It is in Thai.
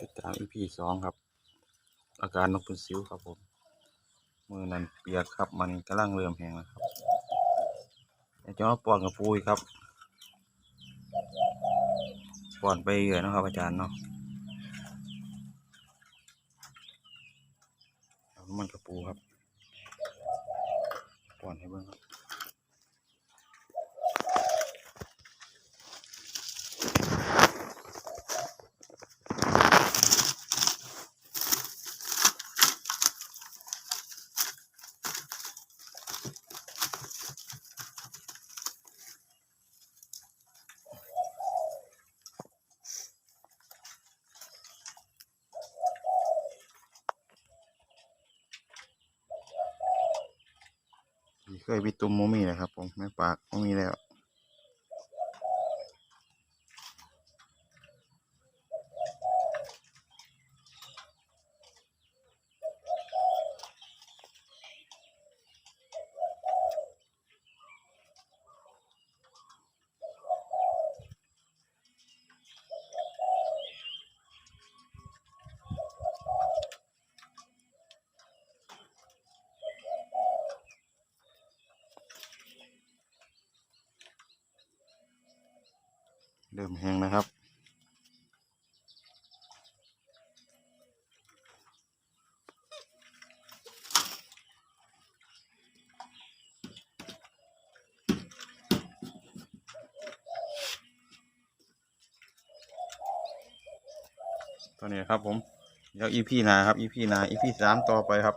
ติดตามอีพีสองครับ อาการนกเป็นสิวครับผมมือนั้นเปียกครับมันกำลังเริ่มแห้งแล้วครับอาจารยวจะมาป้อนกับปุ้ยครับป้อนไปเยอยนะครับ อาจารย์เนาะมันกระปูครับป้อนให้เบิ่งครับ ที่เคยมีตุ่มโมมี่นะครับผมแม่ปากโมมี่แล้ว เริ่มแห้งนะครับตอนนี้ครับผม เดี๋ยวอีพีนาครับอีพีนาอีพีสามต่อไปครับ